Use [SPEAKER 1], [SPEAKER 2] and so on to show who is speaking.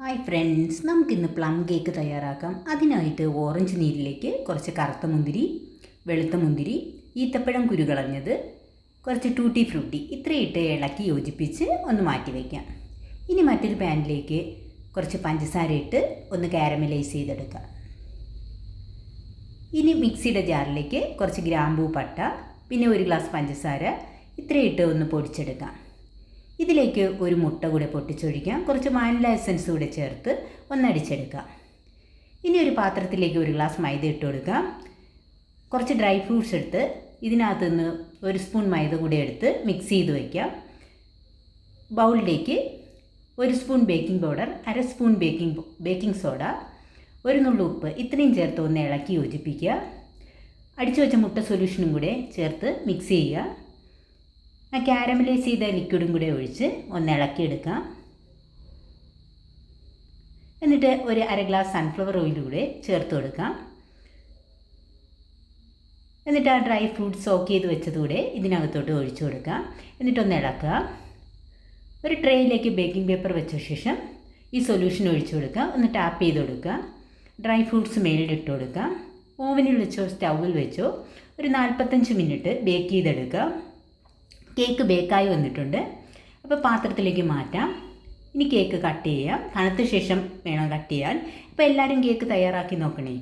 [SPEAKER 1] Hi friends നമുക്കിന്ന് plum cake തയ്യാറാക്കാം. അതിനായിട്ട് ഓറഞ്ച് നീരിലേക്ക് കുറച്ച് കറുത്ത മുന്തിരി വെളുത്ത മുന്തിരി ഈത്തപ്പഴം കുരുകളഞ്ഞത് കുറച്ച് ടൂട്ടി ഫ്രൂട്ടി ഇത്രയിട്ട് ഇളക്കി യോജിപ്പിച്ച് ഒന്ന് മാറ്റി വയ്ക്കാം ഇനി മറ്റൊരു പാനിലേക്ക് കുറച്ച് പഞ്ചസാര ഇട്ട് ഒന്ന് കാരമലൈസ് ചെയ്തെടുക്കാം. ഇനി മിക്സിയുടെ ജാറിലേക്ക് കുറച്ച് ഗ്രാമ്പൂ പട്ട പിന്നെ ഒരു ഗ്ലാസ് പഞ്ചസാര ഇത്രയിട്ട് ഒന്ന് പൊടിച്ചെടുക്കാം. ഇതിലേക്ക് ഒരു മുട്ട കൂടെ പൊട്ടിച്ചൊഴിക്കാം. കുറച്ച് വാനില എസൻസ് കൂടെ ചേർത്ത് ഒന്നടിച്ചെടുക്കാം. ഇനി ഒരു പാത്രത്തിലേക്ക് ഒരു ഗ്ലാസ് മൈദ ഇട്ട് കൊടുക്കാം. കുറച്ച് ഡ്രൈ ഫ്രൂട്ട്സ് എടുത്ത് ഇതിനകത്ത് നിന്ന് ഒരു സ്പൂൺ മൈദ കൂടെ എടുത്ത് മിക്സ് ചെയ്ത് വയ്ക്കാം. ബൗളിലേക്ക് ഒരു സ്പൂൺ ബേക്കിംഗ് പൗഡർ അര സ്പൂൺ ബേക്കിംഗ് ബേക്കിംഗ് സോഡ ഒരു നുള്ളു ഉപ്പ് ഇത്രയും ചേർത്ത് ഒന്ന് ഇളക്കി യോജിപ്പിക്കുക. അടിച്ചു വെച്ച മുട്ട സൊല്യൂഷനും കൂടെ ചേർത്ത് മിക്സ് ചെയ്യുക. ആ കാരമലൈസ് ചെയ്ത ലിക്വിഡും കൂടെ ഒഴിച്ച് ഒന്ന് ഇളക്കിയെടുക്കാം എന്നിട്ട് ഒരു അര ഗ്ലാസ് സൺഫ്ലവർ ഓയിൽ കൂടെ ചേർത്ത് കൊടുക്കാം എന്നിട്ട് ആ ഡ്രൈ ഫ്രൂട്ട് സോക്ക് ചെയ്ത് വെച്ചതുകൂടെ ഇതിനകത്തോട്ട് ഒഴിച്ചു കൊടുക്കാം എന്നിട്ടൊന്ന് ഇളക്കുക. ഒരു ട്രേയിലേക്ക് ബേക്കിംഗ് പേപ്പർ വെച്ച ശേഷം ഈ സൊല്യൂഷൻ ഒഴിച്ചു കൊടുക്കുക. ഒന്ന് ടാപ്പ് ചെയ്ത് കൊടുക്കുക. ഡ്രൈ ഫ്രൂട്ട്സ് മേളിലിട്ട് കൊടുക്കുക. ഓവനിൽ വെച്ചോ സ്റ്റൗവിൽ വെച്ചോ ഒരു നാൽപ്പത്തഞ്ച് മിനിറ്റ് ബേക്ക് ചെയ്തെടുക്കുക. കേക്ക് ബേക്കായി വന്നിട്ടുണ്ട്. അപ്പോൾ പാത്രത്തിലേക്ക് മാറ്റാം. ഇനി കേക്ക് കട്ട് ചെയ്യാം. തണുത്ത ശേഷം വേണം കട്ട് ചെയ്യാൻ. അപ്പോൾ എല്ലാവരും കേക്ക് തയ്യാറാക്കി നോക്കണേ.